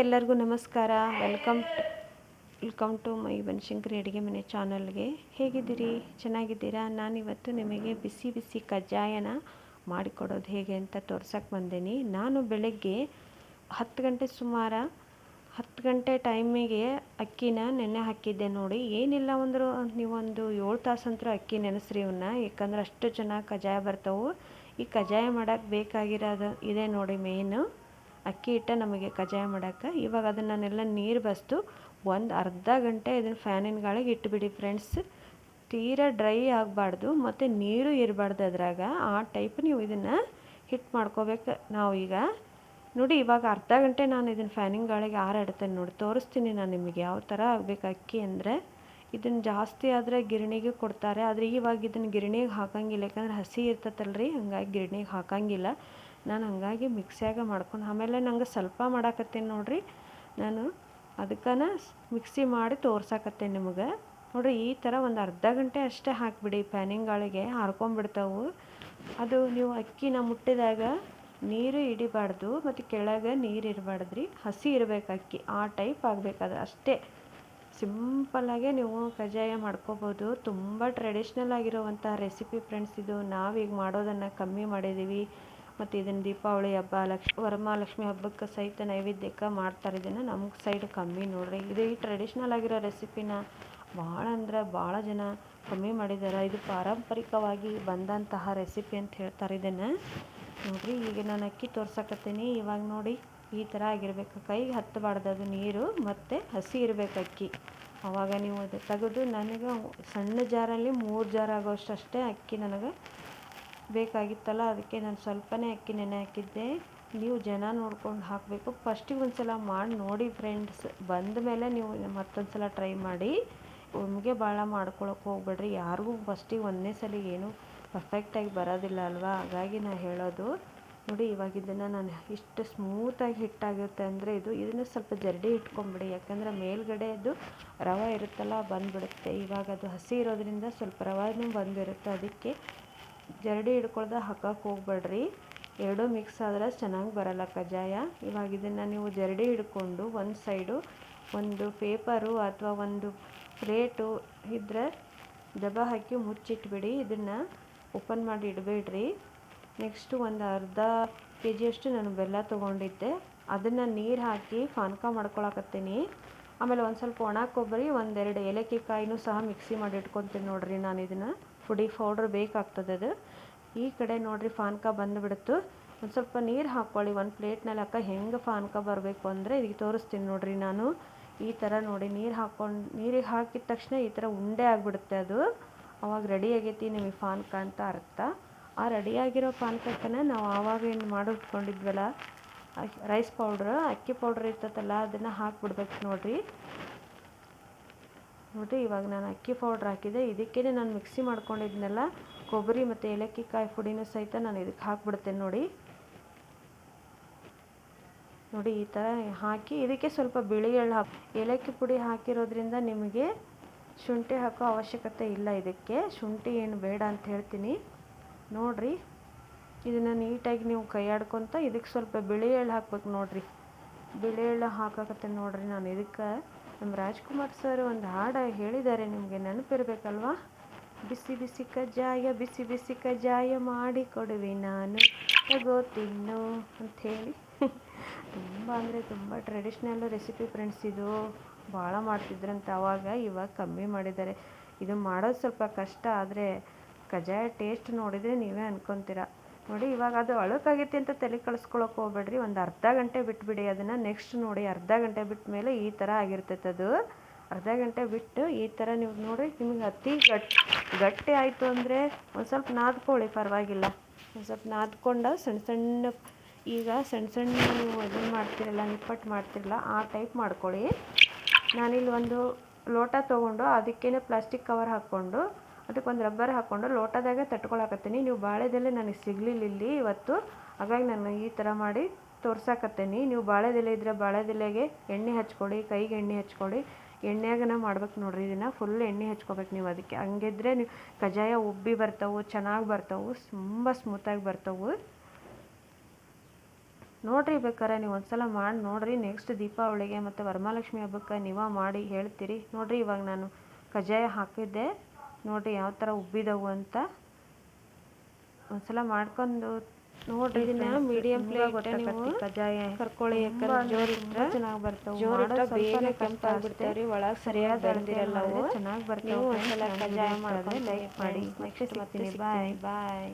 ಎಲ್ಲರಿಗೂ ನಮಸ್ಕಾರ. Welcome welcome to my Banashankari ಅಡುಗೆ ಮನೆ ಚಾನಲ್ಗೆ ಹೇಗಿದ್ದೀರಿ? ಚೆನ್ನಾಗಿದ್ದೀರಾ? ನಾನಿವತ್ತು ನಿಮಗೆ ಬಿಸಿ ಬಿಸಿ ಕಜ್ಜಾಯನ ಮಾಡಿಕೊಡೋದು ಹೇಗೆ ಅಂತ ತೋರ್ಸಕ್ಕೆ ಬಂದೀನಿ. ನಾನು ಬೆಳಗ್ಗೆ ಹತ್ತು ಗಂಟೆ ಸುಮಾರು ಹತ್ತು ಗಂಟೆ ಟೈಮಿಗೆ ಅಕ್ಕಿನ ನೆನೆ ಹಾಕಿದ್ದೆ ನೋಡಿ. ಏನಿಲ್ಲ ಅಂದರೂ ನೀವೊಂದು ಏಳು ತಾಸಂತರೂ ಅಕ್ಕಿ ನೆನೆಸ್ರಿ ಇವನ್ನ ಯಾಕಂದ್ರೆ ಅಷ್ಟು ಚೆನ್ನಾಗಿ ಕಜ್ಜಾಯ ಬರ್ತಾವೆ. ಈ ಕಜ್ಜಾಯ ಮಾಡೋಕ್ಕೆ ಬೇಕಾಗಿರೋದು ಇದೆ ನೋಡಿ ಮೇಯ್ನು ಅಕ್ಕಿ ಹಿಟ್ಟ ನಮಗೆ ಕಜ್ಜಾಯ ಮಾಡೋಕ್ಕೆ. ಇವಾಗ ಅದನ್ನು ನಾನೆಲ್ಲ ನೀರು ಬಸ್ದು ಒಂದು ಅರ್ಧ ಗಂಟೆ ಇದನ್ನು ಫ್ಯಾನಿನ ಗಾಳಿಗೆ ಇಟ್ಬಿಡಿ ಫ್ರೆಂಡ್ಸ್. ತೀರಾ ಡ್ರೈ ಆಗಬಾರ್ದು ಮತ್ತು ನೀರು ಇರಬಾರ್ದು ಅದ್ರಾಗ. ಆ ಟೈಪ್ ನೀವು ಇದನ್ನು ಹಿಟ್ಟು ಮಾಡ್ಕೋಬೇಕು ನಾವು ಈಗ. ನೋಡಿ ಇವಾಗ ಅರ್ಧ ಗಂಟೆ ನಾನು ಇದನ್ನು ಫ್ಯಾನಿನ ಗಾಳಿಗೆ ಆರಾಡ್ತೇನೆ ನೋಡಿ, ತೋರಿಸ್ತೀನಿ ನಾನು ನಿಮಗೆ ಯಾವ ಥರ ಆಗಬೇಕು ಅಕ್ಕಿ ಅಂದರೆ. ಇದನ್ನು ಜಾಸ್ತಿ ಆದರೆ ಗಿರಣಿಗೆ ಕೊಡ್ತಾರೆ, ಆದರೆ ಇವಾಗ ಇದನ್ನು ಗಿರಣಿಗೆ ಹಾಕಂಗಿಲ್ಲ, ಯಾಕಂದ್ರೆ ಹಸಿ ಇರ್ತೈತಲ್ರಿ, ಹಂಗಾಗಿ ಗಿರಣಿಗೆ ಹಾಕಂಗಿಲ್ಲ. ನಾನು ಹಂಗಾಗಿ ಮಿಕ್ಸಿಯಾಗ ಮಾಡ್ಕೊಂಡು, ಆಮೇಲೆ ನಂಗೆ ಸ್ವಲ್ಪ ಮಾಡಾಕತ್ತೇನೆ ನೋಡ್ರಿ. ನಾನು ಅದಕ್ಕನ ಮಿಕ್ಸಿ ಮಾಡಿ ತೋರ್ಸಾಕತ್ತೇನೆ ನಿಮಗೆ. ನೋಡ್ರಿ, ಈ ಥರ ಒಂದು ಅರ್ಧ ಗಂಟೆ ಅಷ್ಟೇ ಹಾಕಿಬಿಡಿ ಪ್ಯಾನಿಂಗ್ಗಳಿಗೆ ಗಾಳಿಗೆ ಹಾರ್ಕೊಂಬಿಡ್ತಾವು ಅದು ನೀವು ಅಕ್ಕಿನ ಮುಟ್ಟಿದಾಗ ನೀರು ಹಿಡಿಬಾರ್ದು ಮತ್ತು ಕೆಳಗೆ ನೀರು ಇರಬಾರ್ದು ರೀ ಹಸಿ ಇರಬೇಕು ಅಕ್ಕಿ, ಆ ಟೈಪ್ ಆಗಬೇಕಾದ್ರೆ ಅಷ್ಟೇ. ಸಿಂಪಲ್ಲಾಗೆ ನೀವು ಕಜ್ಜಾಯ ಮಾಡ್ಕೋಬೋದು. ತುಂಬ ಟ್ರೆಡಿಷ್ನಲ್ ಆಗಿರುವಂಥ ರೆಸಿಪಿ ಫ್ರೆಂಡ್ಸ್ ಇದು. ನಾವೀಗ ಮಾಡೋದನ್ನು ಕಮ್ಮಿ ಮಾಡಿದ್ದೀವಿ ಮತ್ತು ಇದನ್ನು ದೀಪಾವಳಿ ಹಬ್ಬ, ಲಕ್ಷ್, ವರಮಹಾಲಕ್ಷ್ಮಿ ಹಬ್ಬಕ್ಕೆ ಸಹಿತ ನೈವೇದ್ಯಕ್ಕೆ ಮಾಡ್ತಾರೆ. ಇದನ್ನು ನಮ್ಮ ಸೈಡ್ ಕಮ್ಮಿ ನೋಡ್ರಿ. ಇದು ಈ ಟ್ರೆಡಿಷ್ನಲ್ ಆಗಿರೋ ರೆಸಿಪಿನ ಭಾಳ ಅಂದ್ರೆ ಭಾಳ ಜನ ಕಮ್ಮಿ ಮಾಡಿದ್ದಾರೆ ಇದು ಪಾರಂಪರಿಕವಾಗಿ ಬಂದಂತಹ ರೆಸಿಪಿ ಅಂತ ಹೇಳ್ತಾರೆ ಇದನ್ನು. ನೋಡಿರಿ, ಈಗ ನಾನು ಅಕ್ಕಿ ತೋರ್ಸಕತ್ತೀನಿ. ಇವಾಗ ನೋಡಿ, ಈ ಥರ ಆಗಿರಬೇಕು. ಕೈಗೆ ಹತ್ತಬಾರ್ದು ಅದು ನೀರು ಮತ್ತು ಹಸಿ ಇರಬೇಕು ಅಕ್ಕಿ. ಆವಾಗ ನೀವು ಅದು ತೆಗೆದು ನನಗೆ ಸಣ್ಣ ಜಾರಲ್ಲಿ ಮೂರು ಜಾರ್ ಆಗೋಷ್ಟು ಅಷ್ಟೇ ಅಕ್ಕಿ ನನಗೆ ಬೇಕಾಗಿತ್ತಲ್ಲ, ಅದಕ್ಕೆ ನಾನು ಸ್ವಲ್ಪನೇ ಅಕ್ಕಿ ನೆನೆ ಹಾಕಿದ್ದೆ. ನೀವು ಜನ ನೋಡ್ಕೊಂಡು ಹಾಕಬೇಕು. ಫಸ್ಟಿಗೆ ಒಂದು ಸಲ ಮಾಡಿ, ನೋಡಿ ಫ್ರೆಂಡ್ಸ್ ಬಂದ ಮೇಲೆ ನೀವು ಮತ್ತೊಂದು ಸಲ ಟ್ರೈ ಮಾಡಿ. ಒಮ್ಮೆಗೆ ಭಾಳ ಮಾಡ್ಕೊಳಕ್ಕೆ ಹೋಗ್ಬೇಡ್ರಿ. ಯಾರಿಗೂ ಫಸ್ಟಿಗೆ ಒಂದನೇ ಸಲ ಏನು ಪರ್ಫೆಕ್ಟಾಗಿ ಬರೋದಿಲ್ಲ ಅಲ್ವಾ? ಹಾಗಾಗಿ ನಾನು ಹೇಳೋದು, ನೋಡಿ ಇವಾಗ ಇದನ್ನು ನಾನು ಇಷ್ಟು ಸ್ಮೂತಾಗಿ ಹಿಟ್ಟಾಗಿರುತ್ತೆ ಅಂದರೆ ಇದು, ಇದನ್ನು ಸ್ವಲ್ಪ ಜರಡಿ ಇಟ್ಕೊಂಬಿಡಿ ಯಾಕಂದರೆ ಮೇಲ್ಗಡೆ ಅದು ರವೆ ಇರುತ್ತಲ್ಲ, ಬಂದುಬಿಡುತ್ತೆ. ಇವಾಗ ಅದು ಹಸಿ ಇರೋದ್ರಿಂದ ಸ್ವಲ್ಪ ರವೆನೂ ಬಂದಿರುತ್ತೆ. ಅದಕ್ಕೆ ಜರಡಿ ಹಿಡ್ಕೊಳ್ದೆ ಹಾಕಕ್ಕೆ ಹೋಗಬೇಡ್ರಿ. ಎರಡೂ ಮಿಕ್ಸ್ ಆದ್ರೆ ಚೆನ್ನಾಗಿ ಬರಲ್ಲ ಕಜ್ಜಾಯ. ಇವಾಗ ಇದನ್ನು ನೀವು ಜರಡಿ ಹಿಡ್ಕೊಂಡು ಒಂದು ಸೈಡು ಒಂದು ಪೇಪರು ಅಥವಾ ಒಂದು ಪ್ಲೇಟು ಇದ್ದರೆ ದಬ್ಬ ಹಾಕಿ ಮುಚ್ಚಿಟ್ಬಿಡಿ. ಇದನ್ನು ಓಪನ್ ಮಾಡಿ ಇಡಬೇಡ್ರಿ. ನೆಕ್ಸ್ಟು ಒಂದು ಅರ್ಧ ಕೆ ಜಿಯಷ್ಟು ನಾನು ಬೆಲ್ಲ ತೊಗೊಂಡಿದ್ದೆ. ಅದನ್ನು ನೀರು ಹಾಕಿ ಪಾನಕ ಮಾಡ್ಕೊಳಕತ್ತೀನಿ. ಆಮೇಲೆ ಒಂದು ಸ್ವಲ್ಪ ಒಣ ಕೊಬ್ಬರಿ, ಒಂದೆರಡು ಏಲಕ್ಕಿ ಕಾಯಿನೂ ಸಹ ಮಿಕ್ಸಿ ಮಾಡಿ ಇಟ್ಕೊತೀನಿ ನೋಡಿರಿ ನಾನು ಇದನ್ನು ಪುಡಿ ಪೌಡ್ರ್ ಬೇಕಾಗ್ತದೆ ಅದು. ಈ ಕಡೆ ನೋಡಿರಿ ಪಾನಕ ಬಂದುಬಿಡ್ತು. ಒಂದು ಸ್ವಲ್ಪ ನೀರು ಹಾಕ್ಕೊಳ್ಳಿ ಒಂದು ಪ್ಲೇಟ್ನಲ್ಲಿ ಹಾಕ. ಹೆಂಗೆ ಪಾನಕ ಬರಬೇಕು ಅಂದರೆ ಈಗ ತೋರಿಸ್ತೀನಿ ನೋಡಿರಿ ನಾನು. ಈ ಥರ ನೋಡಿ ನೀರು ಹಾಕ್ಕೊಂಡು ನೀರಿಗೆ ಹಾಕಿದ ತಕ್ಷಣ ಈ ಥರ ಉಂಡೆ ಆಗಿಬಿಡುತ್ತೆ ಅದು. ಅವಾಗ ರೆಡಿ ಆಗೈತಿ ನಿಮಗೆ ಪಾನಕ ಅಂತ ಅರ್ಥ. ಆ ರೆಡಿಯಾಗಿರೋ ಪಾನಕಕ್ಕನ ನಾವು ಆವಾಗ ಏನು ಮಾಡಿಟ್ಕೊಂಡಿದ್ವಲ್ಲ ರೈಸ್ ಪೌಡ್ರ್ ಅಕ್ಕಿ ಪೌಡ್ರ್ ಇರ್ತೈತಲ್ಲ, ಅದನ್ನು ಹಾಕ್ಬಿಡ್ಬೇಕು ನೋಡಿರಿ. ನೋಡಿರಿ, ಇವಾಗ ನಾನು ಅಕ್ಕಿ ಪೌಡ್ರ್ ಹಾಕಿದೆ. ಇದಕ್ಕೇ ನಾನು ಮಿಕ್ಸಿ ಮಾಡ್ಕೊಂಡಿದ್ನಲ್ಲ, ಕೊಬ್ಬರಿ ಮತ್ತು ಏಲಕ್ಕಿ ಕಾಯಿ ಪುಡಿನೂ ಸಹಿತ ನಾನು ಇದಕ್ಕೆ ಹಾಕ್ಬಿಡ್ತೇನೆ ನೋಡಿ. ನೋಡಿ, ಈ ಥರ ಹಾಕಿ, ಇದಕ್ಕೆ ಸ್ವಲ್ಪ ಬಿಳಿ ಎಳ್ಳು ಹಾಕಿ, ಏಲಕ್ಕಿ ಪುಡಿ ಹಾಕಿರೋದ್ರಿಂದ ನಿಮಗೆ ಶುಂಠಿ ಹಾಕೋ ಅವಶ್ಯಕತೆ ಇಲ್ಲ ಇದಕ್ಕೆ. ಶುಂಠಿ ಏನು ಬೇಡ ಅಂತ ಹೇಳ್ತೀನಿ. ನೋಡಿರಿ, ಇದನ್ನು ನೀಟಾಗಿ ನೀವು ಕೈಯಾಡ್ಕೊತ ಇದಕ್ಕೆ ಸ್ವಲ್ಪ ಬಿಳಿ ಎಳ್ಳು ಹಾಕ್ಬೇಕು ನೋಡಿರಿ. ಬಿಳಿ ಎಳ್ಳು ಹಾಕಕತ್ತೆ ನೋಡಿರಿ ನಾನು ಇದಕ್ಕೆ. ನಮ್ಮ ರಾಜ್ಕುಮಾರ್ ಸರ್ ಒಂದು ಹಾಡ ಹೇಳಿದ್ದಾರೆ, ನಿಮಗೆ ನೆನಪಿರ್ಬೇಕಲ್ವಾ? ಬಿಸಿ ಬಿಸಿ ಕಜ್ಜಾಯ, ಬಿಸಿ ಬಿಸಿ ಕಜ್ಜಾಯ ಮಾಡಿ ಕೊಡುವೆ ನಾನು. ತಗೋ ತಿನ್ನು ಅಂಥೇಳಿ. ತುಂಬ ಅಂದರೆ ತುಂಬ ಟ್ರೆಡಿಷ್ನಲ್ ರೆಸಿಪಿ ಫ್ರೆಂಡ್ಸ್ ಇದು. ಭಾಳ ಮಾಡ್ತಿದ್ರಂತ ಆವಾಗ ಇವಾಗ ಕಮ್ಮಿ ಮಾಡಿದ್ದಾರೆ. ಇದು ಮಾಡೋದು ಸ್ವಲ್ಪ ಕಷ್ಟ, ಆದರೆ ಕಜ್ಜಾಯ ಟೇಸ್ಟ್ ನೋಡಿದರೆ ನೀವೇ ಅನ್ಕೊತೀರ. ನೋಡಿ, ಇವಾಗ ಅದು ಅಳುಕಾಗೈತಿ ಅಂತ ತಲೆ ಕಳಿಸ್ಕೊಳಕ್ಕೆ ಹೋಗ್ಬೇಡ್ರಿ. ಒಂದು ಅರ್ಧ ಗಂಟೆ ಬಿಟ್ಬಿಡಿ, ಅದನ್ನು ನೆಕ್ಸ್ಟ್ ನೋಡಿ, ಅರ್ಧ ಗಂಟೆ ಬಿಟ್ಟ ಮೇಲೆ ಈ ಥರ ಆಗಿರ್ತೈತೆ ಅದು. ಅರ್ಧ ಗಂಟೆ ಬಿಟ್ಟು ಈ ಥರ ನೀವು ನೋಡಿ, ನಿಮಗೆ ಅತಿ ಗಟ್ಟಿ ಗಟ್ಟಿ ಆಯಿತು ಅಂದರೆ ಒಂದು ಸ್ವಲ್ಪ ನಾದ್ಕೊಳ್ಳಿ, ಪರವಾಗಿಲ್ಲ. ಒಂದು ಸ್ವಲ್ಪ ನಾದ್ಕೊಂಡು ಸಣ್ಣ ಸಣ್ಣ, ಈಗ ಸಣ್ಣ ಸಣ್ಣ ನೀವು ಇದನ್ನು ಮಾಡ್ತಿರಲ್ಲ ನಿಪ್ಪಟ್ಟು ಮಾಡ್ತಿರಲ್ಲ, ಆ ಟೈಪ್ ಮಾಡ್ಕೊಳ್ಳಿ. ನಾನಿಲ್ಲಿ ಒಂದು ಲೋಟ ತೊಗೊಂಡು ಅದಕ್ಕೇ ಪ್ಲಾಸ್ಟಿಕ್ ಕವರ್ ಹಾಕ್ಕೊಂಡು ಅದಕ್ಕೆ ಒಂದು ರಬ್ಬರ್ ಹಾಕ್ಕೊಂಡು ಲೋಟದಾಗೆ ತಟ್ಕೊಳಕತ್ತೀನಿ. ನೀವು ಬಾಳೆದೆಲೆ ನನಗೆ ಸಿಗಲಿಲ್ಲ ಇಲ್ಲಿ ಇವತ್ತು. ಹಾಗಾಗಿ ನಾನು ಈ ಥರ ಮಾಡಿ ತೋರ್ಸಾಕತ್ತೀನಿ. ನೀವು ಬಾಳೆದೆಲೆ ಇದ್ದರೆ ಬಾಳೆದೆಲೆಗೆ ಎಣ್ಣೆ ಹಚ್ಕೊಡಿ, ಕೈಗೆ ಎಣ್ಣೆ ಹಚ್ಕೊಡಿ. ಎಣ್ಣೆಯಾಗನ ಮಾಡ್ಬೇಕು ನೋಡಿರಿ, ಇದನ್ನು ಫುಲ್ ಎಣ್ಣೆ ಹಚ್ಕೋಬೇಕು ನೀವು ಅದಕ್ಕೆ. ಹಂಗಿದ್ರೆ ನೀವು ಕಜ್ಜಾಯ ಉಬ್ಬಿ ಬರ್ತವೆ, ಚೆನ್ನಾಗಿ ಬರ್ತವೆ, ತುಂಬ ಸ್ಮೂತಾಗಿ ಬರ್ತವೆ. ನೋಡಿರಿ ಬೇಕಾರೆ, ನೀವು ಒಂದ್ಸಲ ಮಾಡಿ ನೋಡಿರಿ. ನೆಕ್ಸ್ಟ್ ದೀಪಾವಳಿಗೆ ಮತ್ತು ವರಮಹಾಲಕ್ಷ್ಮಿ ಹಬ್ಬಕ್ಕೆ ನೀವ ಮಾಡಿ ಹೇಳ್ತೀರಿ. ನೋಡಿರಿ ಇವಾಗ ನಾನು ಕಜ್ಜಾಯ ಹಾಕಿದ್ದೆ. ನೋಡ್ರಿ ಯಾವ ಥರ ಉಬ್ಬಿದವು ಅಂತ. ಒಂದ್ಸಲ ಮಾಡ್ಕೊಂಡು ನೋಡ್ರಿ ಇದನ್ನ ಮೀಡಿಯಂ ಫ್ಲೇಮ್ ನೀವು ಕಜ್ಜಾಯ. ಕರ್ಕೊಳ್ಳಿ ಯಾಕಂದ್ರೆ ಜೋರ್ ಇಟ್ರೆ ಚೆನ್ನಾಗಿ ಬರ್ತಾವೆ. ಜೋರ್ ಇಟ್ರೆ ಬೇಗ ಕೆಂಪಾಗ್ಬಿಡ್ತಾವ್ರಿ ಒಳಗೆ ಸರಿಯಾಗಿ ಬೆಳೆದಿರಲ್ಲ ಅವು. ಚೆನ್ನಾಗಿ ಬರ್ತಾವೆ ಒಂದ್ಸಲ ಕಜ್ಜಾಯ ಮಾಡೋದು ಲೈಕ್ ಮಾಡಿ. ನೆಕ್ಸ್ಟ್ ಬರ್ತೀನಿ ಬಾಯ್ ಬಾಯ್